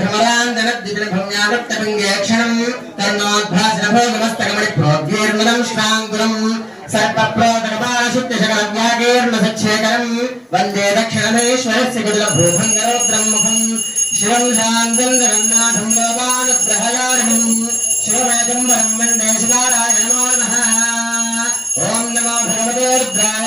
భ్రమరాందనద్దిపినభ్రమ్యాగత్తపింగేక్షణం తన్నోద్భాసనభో నమస్తకమణి ప్రోద్వీర్ణం శ్రాంగురం సర్పప్రోదకపాలశుద్ధశకలవ్యాగీర్ణసచ్చేకరం వందే దక్షిణమేశ్వరస్య కుదుల భూభంగరౌద్రం ముఖం శివం శాంతం జగన్నాథం లోకానుగ్రహయారణం శివమేకంబరం వందే శివారాయ నమో నమ. ఓం నమో భగవతే రుద్రాయ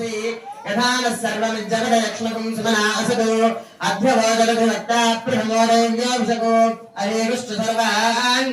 మానసి యథాన సర్వం జగద యక్ష్మకం సుమనా అసదు అధ్యవోదరఘు వక్తా ప్రమోదయోభిషకు అరేవిష్ట సర్వాన్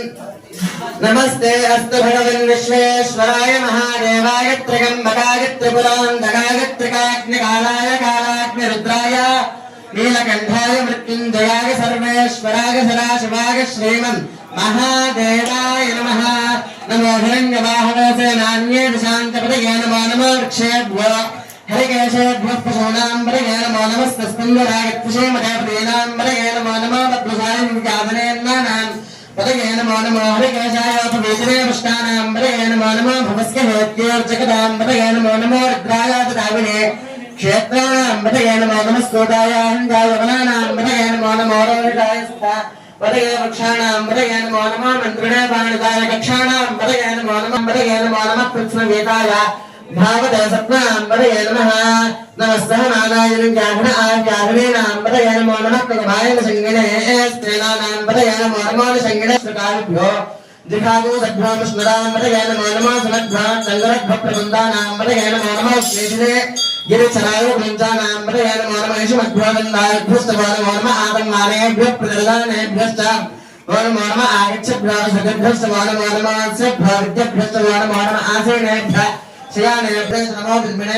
भगवन् विश्वेश्वराय महादेवाय त्र्यम्बकाय त्रिपुरान्तकाय त्रिकाग्निकालाय कालाग्निरुद्राय नीलकण्ठाय मृत्युञ्जयाय सर्वेश्वराय सदाशिवाय श्रीमन् महादेवाय नमः नमो हिरण्यवाहवे नान्ये शान्तपदये नमो नमो वृक्षेभ्यो हरिकेशेभ्यः पशूनाम्बरये नमो नमस्तस्मिन्वरागत्विषेमदेवदीनाम्बरये नमो नमो पद्मसायम् पदये नमो नमो हरिकेशायोपवेदने पुष्टानाम्बरये नमो नमो भवस्य हेत्योर्जगदाम्बरये नमो नमो रुद्रायातदाविने क्षेत्राणाम्बरये नमो नमः सोदायाहङ्गायवनानाम्बरये नमो नमो रोहिताय स्था पदये वृक्षाणाम्बरये नमो नमः मन्त्रिणे पाणिताय कक्षाणाम्बरये नमो नमः पदये नमो नमः पृथ्वीताय भावते सत्नाम्बरये नमः नमः सहनानायनं जागरण आजागरणेनाम्बरये नमो नमः कगमायन संगिने स्त्रीणानाम्बरये नमो नमो संगिने श्रुकाभ्यो దిశాగో సద్భ్రామృష్ణుడామృతయన మానమా సమద్భ్రాంగరగ్భప్రబంధానామృతయన మానమా శ్లేషిదే గిరి చరాయో పంచానామృతయన మానమేషు మధ్వానందాయభ్యస్తవాన మానమ ఆతంగానేభ్య ప్రదదానేభ్యశ్చ వనమానమ ఆగచ్చభ్రాసగభ్యస్తవాన మానమాసభ్రావిద్యభ్యస్తవాన మానమ ఆసేనేభ్య శ్రేయానేభ్య నమో విద్మనే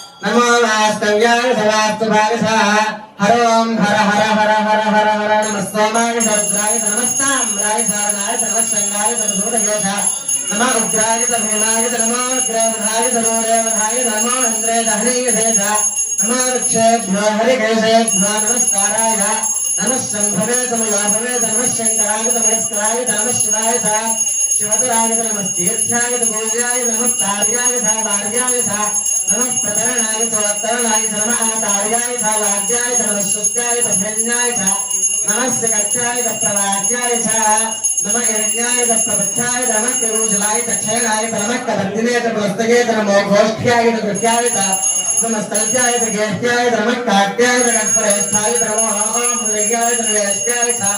नमो वास्तव्यागसवास्तभागसः हरों हर हर हर हर हर हर नमः सोमाय सर्वत्राय सर्वस्ताम्राय सारदाय सर्वशङ्गाय सर्वभूतयोध नमः उग्राय सर्वभूमाय सर्वोग्रवधाय सर्वोरेवधाय सर्वोन्द्रे दहनीयशेष नमः वृक्षेभ्यो हरिकेशेभ्यो नमस्काराय नमः शम्भवे तमो लाभवे नमः शङ्कराय नमः शिवाय च। शिवतराय नमस्तीर्थ्याय गोजाय नमः कार्याय धा वार्याय धा नमः प्रतरणाय त्वत्तरणाय नमः कार्याय धा लाज्याय नमः शुद्धाय तभ्यन्याय धा नमस्य कक्षाय तप्रवाक्याय धा नमः हिरण्याय तप्रबद्धाय नमः कृजलाय तक्षयणाय नमः कदन्दिने तमस्तके तमोघोष्ठ्याय तकृत्याय धा नमस्तल्प्याय तगेष्ट्याय नमः काट्याय तगत्परेष्ठाय नमो हृदयाय तगेष्ट्याय धा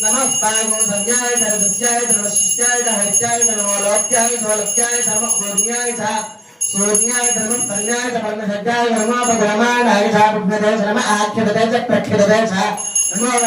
नमः पागो धर्मस्याय धर्मशिष्याय धर्मस्याय धर्मलोक्याय धर्मलोक्याय धर्मपूर्ण्याय च सूर्याय धर्मं संज्ञाय धर्मसज्ञाय धर्मापगमाणाय च बुद्धते च नमः आख्यते च प्रख्यते च नमो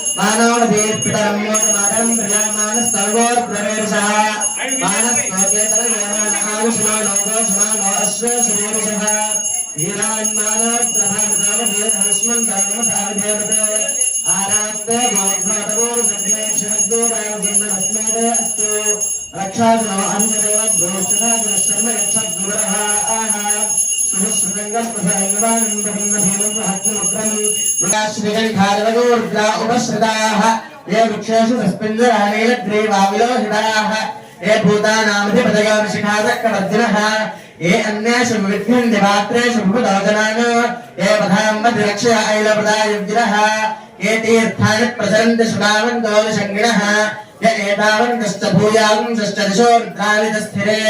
मानो दीर्पितरं मोदमादं प्रियामानस्तवोर्द्रवेशः मानस्तोकेतरयमान आयुष्मानो गोषमानो अश्वेशवीरुषः वीरान्मानोर्द्रभामतावधेर्हस्मन् धर्मसाविधेमते आरात्ते गोघ्नोतपोर्जन्मेक्षद्दूरायुर्जन्मस्मेदे अस्तु रक्षासनो अन्यदेव भूषणा शर्म यक्षद्दूरः आह श्रीगण्ठारवगोर्द्रा उपश्रिताः ये वृक्षेषु तस्मिन्द्राणीलग्रीवाविलोहिताः ये भूतानामधिपतयो शिखाचक्रवर्तिनः ये अन्येषु विघ्नन्ति पात्रेषु भूतोजनान् ये पथाम्बधिरक्षय ऐलप्रदायुग्रः ये तीर्थानि प्रचरन्ति सुनावन्तो निषङ्गिणः य एतावन्तश्च भूयागुंसश्च दिशो रुद्राणि च स्थिरे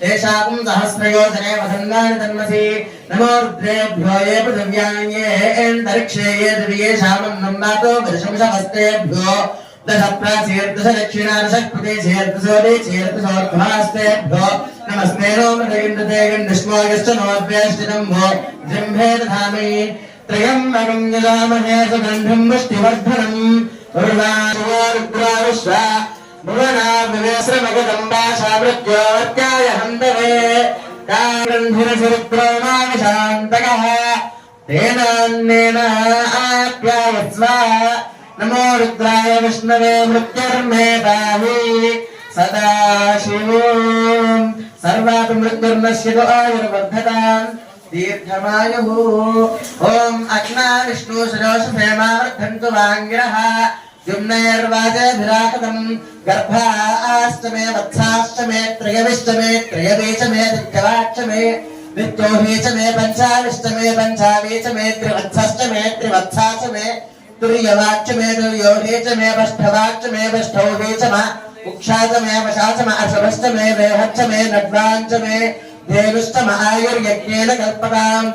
तेषां सहस्रयोजने वसन्नानि तन्मसि नमो रुद्रेभ्यो ये पृथिव्यान्येऽन्तरिक्षे ये दिव्येषामन्नं नातो वर्षंशहस्तेभ्यो दश प्राचीर्दश दक्षिणा दश प्रदेशेर्दशोदे चेर्दशोर्ध्वास्तेभ्यो नमस्ते नो मृदगिन्दते गण्डिष्मो यश्च नोद्वेष्टिनं भो जृम्भे दधामि त्र्यम्बकं यजामहे सुगन्धिं वृष्टिवर्धनम् ुर्वाग्रविश्वा भुवना विवेश्रमगदम्बा सावृत्योवर्त्याय हन्तवे कागन्धिरसरित्रोमाविशान्तकः तेनान्नेन आप्याय नमो रुद्रा विष्णवे मृत्युर्मेधावी सदाशिवो सर्वापि मृत्युर्नश्यतु आयुर्वर्धताम् दीर्घमायुः ॐ अग्ना विष्णु सरोषभेमार्धन्तु वाङ्गिरः जुम्नैर्वाजेभिराहतम् गर्भाश्च मे वत्साश्च मे त्रयविश्च मे त्रयवीच मे दिग्गवाक्ष मे विद्योहीच मे पञ्चाविश्च मे पञ्चावीच मे त्रिवत्सश्च च मे तुर्यवाक्ष मे दुर्योहीच मे पष्ठवाक्ष मे पष्ठौहीच मे मे वेहच्च मे नड्वाञ्च मे నేనుష్ట మహాయుర్యజ్ఞేన కల్పతాం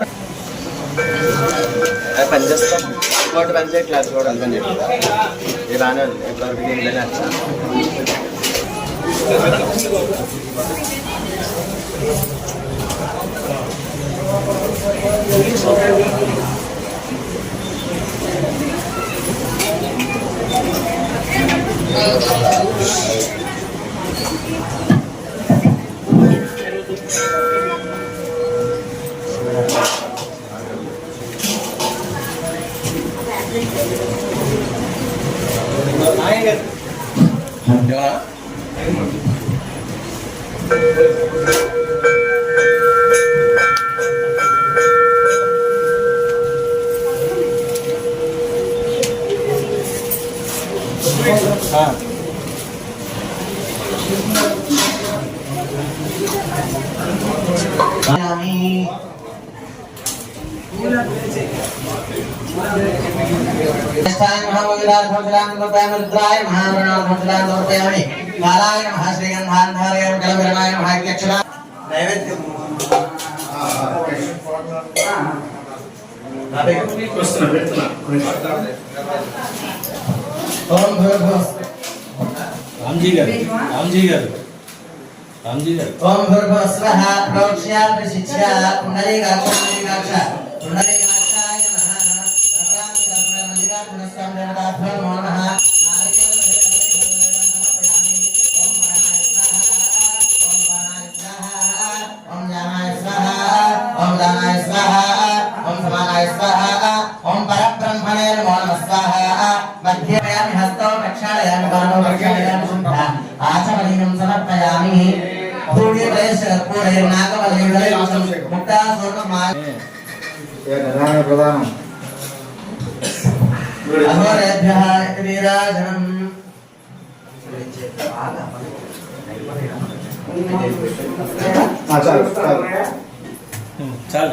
పనిచేస్తాం ఇంకోటి పనిచేయ క్లాస్ కూడా ఇలానే ఉంది Kami వచ్చా रुद्राय महामृणाध्वजलान् समर्पयामि कालाय नमः श्रीगन्धान् धारयामि कलविरमाय नमः इत्यक्षरा नैवेद्यम् ఓం భూర్భువః రామ్జీ గారు రామ్జీ గారు రామ్జీ గారు ఓం భూర్భువః స్వః ప్రోక్ష్యాత్ శిచ్యా పుండరీకాక్ష పుండరీకాక్ష ఆచమనీయం సమర్పయామి పూర్ణి ప్రదేశ కర్పూరే నాగవల్లి ముక్తా స్వర్ణ మా ప్రధానం अहोरेभ्यः वीराजनम् चल। चल